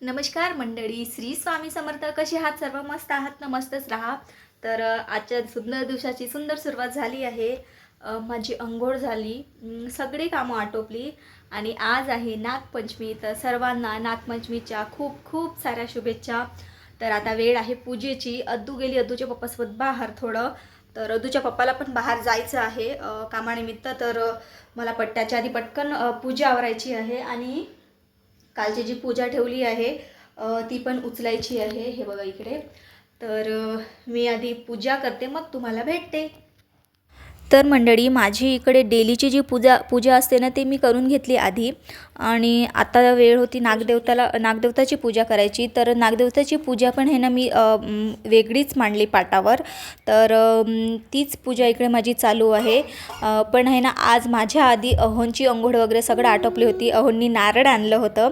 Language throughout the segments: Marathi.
नमस्कार मंडळी श्री स्वामी समर्थ. कसे आहात सर्व? मस्त आहात? ना मस्तच राहा. तर आजच्या सुंदर दिवसाची सुंदर सुरुवात झाली आहे. माझी अंघोळ झाली. सगळी कामं आटोपली. आणि आज आहे नागपंचमी. तर सर्वांना नागपंचमीच्या खूप खूप साऱ्या शुभेच्छा. तर आता वेळ आहे पूजेची. अद्दू गेली अद्दूच्या पप्पासोबत बाहेर थोडं. तर रदूच्या पप्पाला पण बाहेर जायचं आहे कामानिमित्त. तर मला पट्ट्याच्या आधी पटकन पूजा आवरायची आहे आणि कालची जी पूजा ठेवली आहे ती पण उचलायची आहे हे बघा इकडे. तर मी आधी पूजा करते मग तुम्हाला भेटते. तर मंडळी माझी इकडे डेलीची जी पूजा पूजा असते ना ते मी करून घेतली आधी. आणि आता वेळ होती नागदेवताला नागदेवताची पूजा करायची. तर नागदेवताची पूजा पण आहे ना मी वेगळीच मांडली पाटावर. तर तीच पूजा इकडे माझी चालू आहे. पण आहे ना आज माझ्या आधी अहोंची अंघोळ वगैरे सगळं आटोपली होती. अहोंनी नारळ आणलं होतं.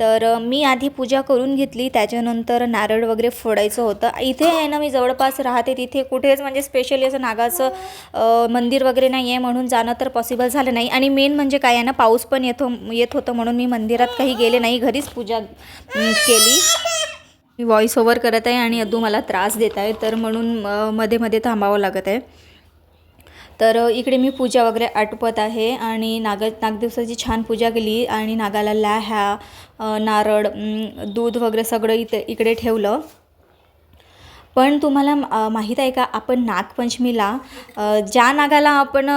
तर मी आधी पूजा करून घेतली. त्याच्यानंतर नारळ वगैरे फोडायचं होतं. इथे आहे ना मी जवळपास राहते तिथे कुठेच म्हणजे स्पेशली असं नागाचं मंदिर वगैरे नाही आहे म्हणून जाणं तर पॉसिबल झालं नाही. आणि मेन म्हणजे काय आहे ना पाऊस पण येतो येत होतं म्हणून मी मंदिरात काही गेले नाही घरीच पूजा केली. मी व्हॉइस ओव्हर करत आहे आणि अदू मला त्रास देत आहे तर म्हणून मध्ये मध्ये थांबावं लागत आहे. तर इकडे मी पूजा वगैरे आटपत आहे आणि नाग नागदिवसाची छान पूजा केली आणि नागाला लाह्या नारळ दूध वगैरे सगळं इथे इकडे ठेवलं. पण तुम्हाला माहीत आहे का आपण नागपंचमीला ज्या नागाला आपण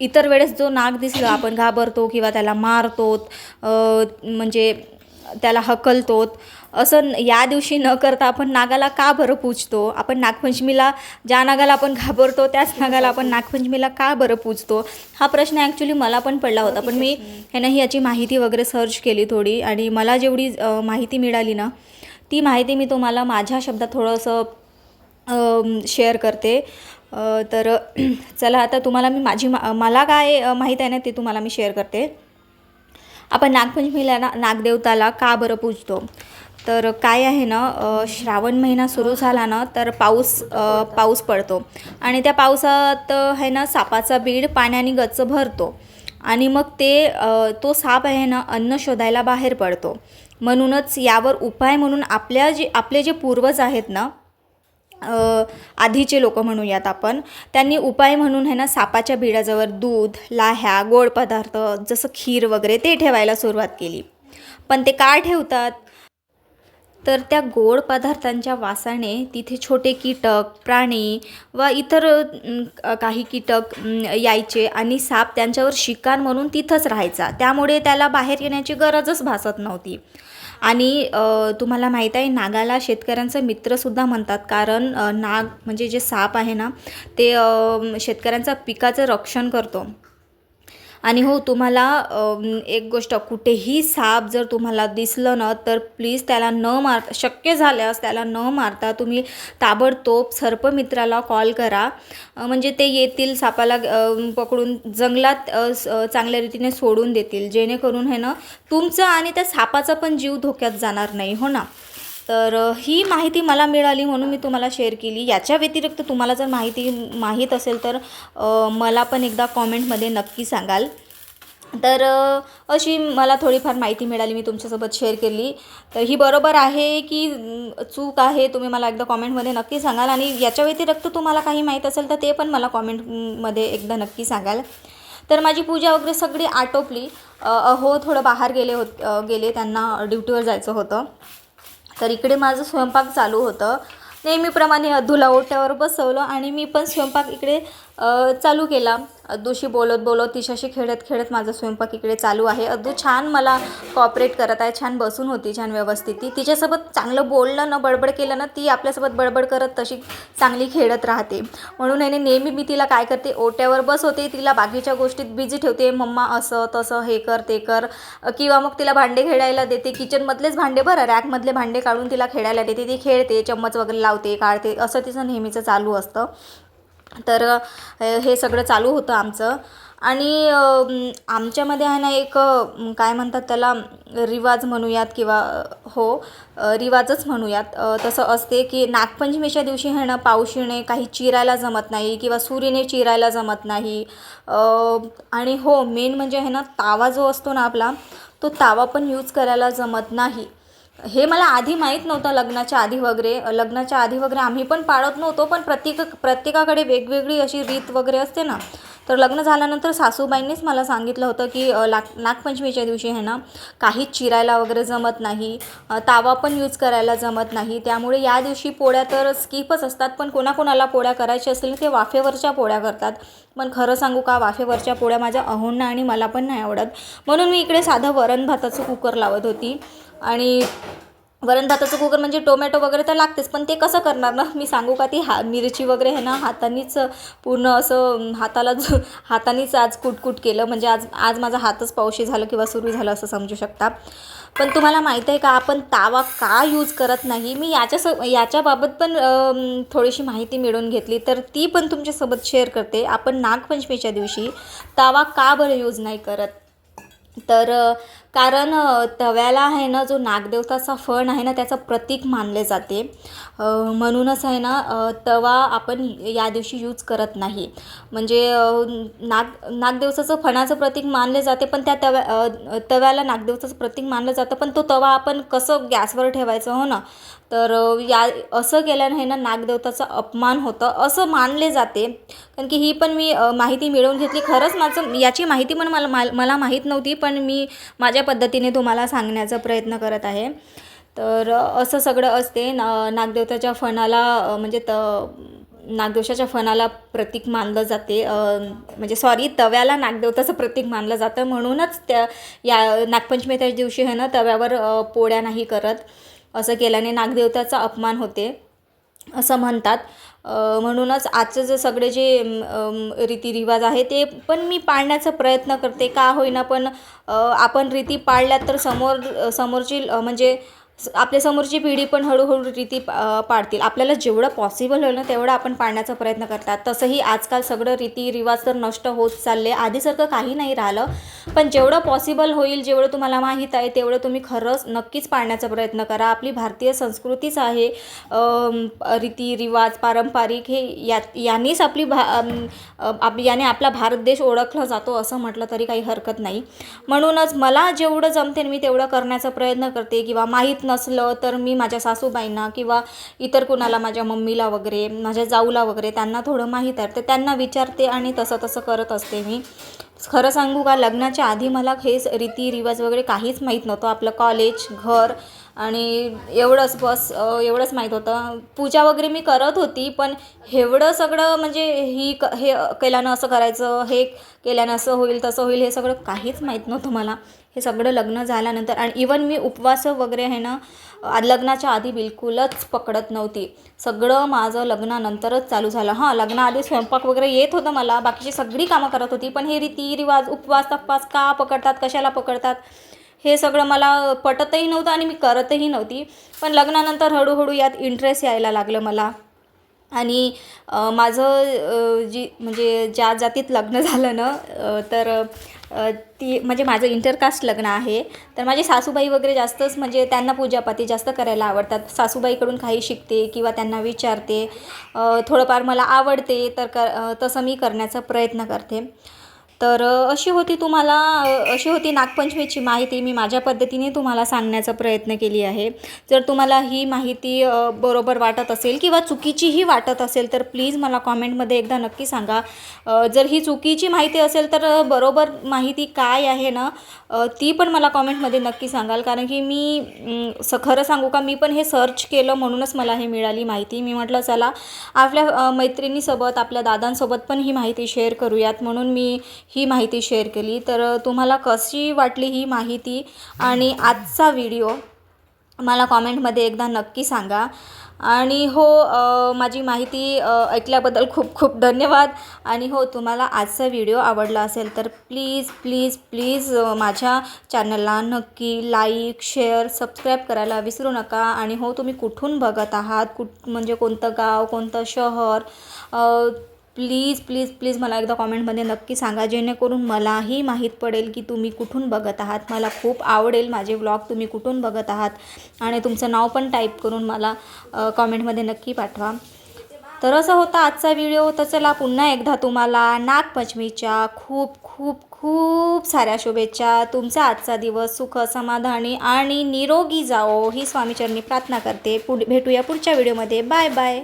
इतर वेळेस जो नाग दिसला आपण घाबरतो किंवा त्याला मारतो म्हणजे त्याला हकलतो असं या दिवशी न करता आपण नागाला का बरं पूजतो? आपण नागपंचमीला ज्या नागाला आपण घाबरतो त्याच नागाला आपण नागपंचमीला का बरं पूजतो? हा प्रश्न ॲक्च्युली मला पण पडला होता. पण मी हे ना याची माहिती वगैरे सर्च केली थोडी आणि मला जेवढी माहिती मिळाली ना ती माहिती मी तुम्हाला माझ्या शब्दात थोडंसं शेअर करते. तर चला आता तुम्हाला मी माझी मा मला काय माहीत आहे ना ते तुम्हाला मी शेअर करते. आपण नागपंचमीला ना नागदेवताला का बरं पूजतो? तर काय आहे ना श्रावण महिना सुरू झाला ना तर पाऊस पाऊस पडतो. आणि त्या पावसात आहे ना सापाचा बीड पाण्याने गच्च भरतो. आणि मग ते तो साप आहे ना अन्न शोधायला बाहेर पडतो. म्हणूनच यावर उपाय म्हणून आपल्या जे आपले जे पूर्वज आहेत ना आधीचे लोक म्हणूयात आपण त्यांनी उपाय म्हणून आहे ना सापाच्या बिडाजवळ दूध लाह्या गोड पदार्थ जसं खीर वगैरे ते ठेवायला सुरुवात केली. पण ते का ठेवतात? तर त्या गोड पदार्थांच्या वासाने तिथे छोटे कीटक प्राणी व इतर काही कीटक यायचे आणि साप त्यांच्यावर शिकार म्हणून तिथंच राहायचा. त्यामुळे त्याला बाहेर येण्याची गरजच भासत नव्हती. आणि तुम्हाला माहीत आहे नागाला शेतकऱ्यांचं मित्रसुद्धा म्हणतात कारण नाग म्हणजे जे साप आहे ना ते शेतकऱ्यांचा पिकाचं रक्षण करतो. आणि हो तुम्हाला एक गोष्ट कुठेही साप जर तुम्हाला दिसलं ना तर प्लीज त्याला न मार शक्य झाल्यास त्याला न मारता तुम्ही ताबडतोब सर्पमित्राला कॉल करा. म्हणजे ते येतील सापाला पकडून जंगलात चांगल्या रीतीने सोडून देतील. जेणेकरून हे ना तुमचं आणि त्या सापाचा पण जीव धोक्यात जाणार नाही हो ना? तर ही माहिती मला मिळाली म्हणून मी तुम्हाला शेअर केली. याच्या व्यतिरिक्त तुम्हाला जर माहिती माहीत असेल तर मला पण एकदा कॉमेंटमध्ये नक्की सांगाल. तर अशी मला थोडीफार माहिती मिळाली मी तुमच्यासोबत शेअर केली. तर ही बरोबर आहे की चूक आहे तुम्ही मला एकदा कॉमेंटमध्ये नक्की सांगाल आणि याच्या व्यतिरिक्त तुम्हाला काही माहीत असेल तर ते पण मला कॉमेंटमध्ये एकदा नक्की सांगाल. तर माझी पूजा वगैरे सगळी आटोपली. हो अहो थोडं बाहेर गेले होत गेले त्यांना ड्युटीवर जायचं होतं. तर इकडे माझं स्वयंपाक चालू होतं. नेहमीप्रमाणे अधुला ओट्यावर बसवलं आणि मी पण स्वयंपाक इकडे चालू केला. अद्दूशी बोलत बोलत तिच्याशी खेळत खेळत माझा स्वयंपाक इकडे चालू आहे. अद्दू छान मला कॉपरेट करत आहे. छान बसून होती छान व्यवस्थित. ती तिच्यासोबत चांगलं बोललं ना बडबड केलं ना ती आपल्यासोबत बडबड करत तशी चांगली खेळत राहते. म्हणून याने नेहमी मी तिला काय करते ओट्यावर बसवते तिला बाकीच्या गोष्टीत बिझी ठेवते. मम्मा असं तसं हे कर ते कर. किंवा मग तिला भांडे खेळायला देते. किचनमधलेच भांडे बरं रॅकमधले भांडे काढून तिला खेळायला देते. ती खेळते चम्मच वगैरे लावते काढते. असं तिचं नेहमीचं चालू असतं. तर हे सगळं चालू होतं आमचं. आणि आमच्यामध्ये आहे ना एक काय म्हणतात त्याला रिवाज म्हणूयात किंवा हो रिवाजच म्हणूयात. तसं असते की नागपंचमीच्या दिवशी आहे ना पावशीने काही चिरायला जमत नाही किंवा सूर्यने चिरायला जमत नाही. आणि हो मेन म्हणजे आहे ना तावा जो असतो ना आपला तो तावा पण यूज करायला जमत नाही. हे मला आधी माहीत नव्हतं लग्नाच्या आधी वगैरे. लग्नाच्या आधी वगैरे आम्ही पण पाळत नव्हतो पण प्रत्येक प्रत्येकाकडे वेगवेगळी अशी रीत वगैरे असते ना तर लग्न झाल्यानंतर सासूबाईंनीच मला सांगितलं होतं की लाक लाग नागपंचमीच्या दिवशी आहे ना काहीच चिरायला वगैरे जमत नाही तावा पण यूज करायला जमत नाही. त्यामुळे या दिवशी पोळ्या तर स्किपच असतात पण कोणाकोणाला पोळ्या करायच्या असतील ते वाफेवरच्या पोळ्या करतात. पण खरं सांगू का वाफेवरच्या पोळ्या माझ्या अहोंना आणि मला पण नाही आवडत. म्हणून मी इकडे साधं वरण भाताचं कुकर लावत होती. आणि वरण भाताचं कुकर म्हणजे टोमॅटो वगैरे तर लागतेच पण ते कसं करणार ना? मी सांगू का ती हा मिरची वगैरे आहे ना हातानीच पूर्ण असं हाताला जो आज कुटकुट केलं. म्हणजे आज आज माझा हातच पावशी झालं किंवा सुरू झालं असं समजू शकता. पण तुम्हाला माहीत आहे का आपण तावा का यूज करत नाही? मी याच्या स याच्याबाबत पण थोडीशी माहिती मिळवून घेतली. तर ती पण तुमच्यासोबत शेअर करते. आपण नागपंचमीच्या दिवशी तावा का बरं यूज नाही करत? तर कारण तव्याला आहे ना जो नागदेवताचा फण आहे ना त्याचं प्रतीक मानले जाते. म्हणूनच आहे ना तवा आपण या दिवशी यूज करत नाही. म्हणजे नाग नागदेवताचं फणाचं प्रतीक मानले जाते पण त्या तव्या तव्याला नागदेवताचं प्रतीक मानलं जातं पण तो तवा आपण कसं गॅसवर ठेवायचं हो ना? तर या असं केल्यानं आहे ना नागदेवताचा अपमान होतं असं मानले जाते. कारण की ही पण मी माहिती मिळवून घेतली. खरंच माझं याची माहिती पण मला मा- मला माहीत नव्हती पण मी माझ्या पद्धतीने तुम्हाला सांगण्याचा प्रयत्न करत आहे. तर असं सगळं असते ना नागदेवताच्या फणाला म्हणजे त नागदोषाच्या फणाला प्रतीक मानलं जाते. म्हणजे सॉरी तव्याला नागदेवताचं प्रतीक मानलं जातं. म्हणूनच त्या या नागपंचमीच्या दिवशी हे ना तव्यावर पोळ्या नाही करत. असं केल्याने नागदेवताचा अपमान होते. असं म्हणतात. म्हणूनच आजचं जे सगळे जे रीतिरिवाज आहे ते पण मी पाळण्याचा प्रयत्न करते. का होईना पण आपण रीती पाळल्या तर समोर समोरची म्हणजे आपल्या समोरची पिढी पण हळूहळू रीती पाडतील. पाळतील आपल्याला जेवढं पॉसिबल होईल ना तेवढं आपण पाळण्याचा प्रयत्न करतात. तसंही आजकाल सगळं रीतिरिवाज तर नष्ट होत चालले. आधीसारखं काही नाही राहिलं. पण जेवढं पॉसिबल होईल जेवढं तुम्हाला माहीत आहे तेवढं तुम्ही खरंच नक्कीच पाळण्याचा प्रयत्न करा. आपली भारतीय संस्कृतीच आहे रीती रीतिरिवाज पारंपरिक हे या यांनीच आपली भा आप याने आपला भारत देश ओळखला जातो असं म्हटलं तरी काही हरकत नाही. म्हणूनच मला जेवढं जमते मी तेवढं करण्याचा प्रयत्न करते. किंवा माहीत नसलं तर मी माझ्या सासूबाईंना किंवा इतर कुणाला माझ्या मम्मीला वगैरे माझ्या जाऊला वगैरे त्यांना थोडं माहीत आहे. तर त्यांना विचारते आणि तसं तसं करत असते मी. खरं सांगू का लग्नाच्या आधी मला हेच रीतिरिवाज वगैरे काहीच माहीत नव्हतं. आपलं कॉलेज घर आणि एवढंच बस एवढंच माहीत होतं. पूजा वगैरे मी करत होती पण एवढं सगळं म्हणजे ही क हे केल्यानं असं करायचं हे केल्यानं असं होईल तसं होईल हे सगळं काहीच माहीत नव्हतं मला. हे सगळं लग्न झाल्यानंतर आणि इवन मी उपवास वगैरे आहे ना लग्नाच्या आधी बिलकुलच पकडत नव्हती. सगळं माझं लग्नानंतरच चालू झालं. हां लग्नाआधी स्वयंपाक वगैरे येत होतं मला बाकीची सगळी कामं करत होती पण हे रीतिरिवाज उपवास तपवास का पकडतात कशाला पकडतात? हे सगळं मला पटतही नव्हतं आणि मी करतही नव्हती. पण लग्नानंतर हळूहळू यात इंटरेस्ट यायला लागलं मला. आणि माझं जी म्हणजे ज्या जातीत लग्न झालं ना तर ती म्हणजे माझं इंटरकास्ट लग्न आहे. तर माझे सासूबाई वगैरे जास्तच म्हणजे त्यांना पूजापाती जास्त करायला आवडतात. सासूबाईकडून काही शिकते किंवा त्यांना विचारते. थोडंफार मला आवडते तर क तसं मी करण्याचा प्रयत्न करते. तर अशी होती तुम्हाला अशी होती नागपंचमीची माहिती मी माझ्या पद्धतीने तुम्हाला सांगण्याचा प्रयत्न केली आहे. जर तुम्हाला ही माहिती बरोबर वाटत असेल किंवा चुकीचीही वाटत असेल तर प्लीज मला कॉमेंटमध्ये एकदा नक्की सांगा. जर ही चुकीची माहिती असेल तर बरोबर माहिती काय आहे ना ती पण मला कॉमेंटमध्ये नक्की सांगाल. कारण की मी स खरं सांगू का मी पण हे सर्च केलं म्हणूनच मला हे मिळाली माहिती. मी म्हटलं चला आपल्या मैत्रिणीसोबत आपल्या दादांसोबत पण ही माहिती शेअर करूयात. म्हणून मी ही माहिती शेअर केली. तर तुम्हाला कशी वाटली ही माहिती आणि आजचा व्हिडिओ मला कॉमेंटमध्ये एकदा नक्की सांगा. आणि हो माझी माहिती ऐकल्याबद्दल खूप खूप धन्यवाद. आणि हो तुम्हाला आजचा व्हिडिओ आवडला असेल तर प्लीज प्लीज प्लीज माझ्या चॅनलला नक्की लाईक शेअर सबस्क्राईब करायला विसरू नका. आणि हो तुम्ही कुठून बघत आहात? कुठ म्हणजे कोणतं गाव कोणतं शहर? प्लीज प्लीज प्लीज मला एकदा कॉमेंटमध्ये नक्की सांगा जेणेकरून मलाही माहीत पडेल की तुम्ही कुठून बघत आहात. मला खूप आवडेल माझे व्लॉग तुम्ही कुठून बघत आहात. आणि तुमचं नाव पण टाईप करून मला कॉमेंटमध्ये नक्की पाठवा. तर असं होता आजचा व्हिडिओ. तर चला पुन्हा एकदा तुम्हाला नागपंचमीच्या खूप खूप खूप साऱ्या शुभेच्छा. तुमचा आजचा दिवस सुख समाधानी आणि निरोगी जाओ ही स्वामीचरणी प्रार्थना करते. पुढे भेटूया पुढच्या व्हिडिओमध्ये. Bye bye.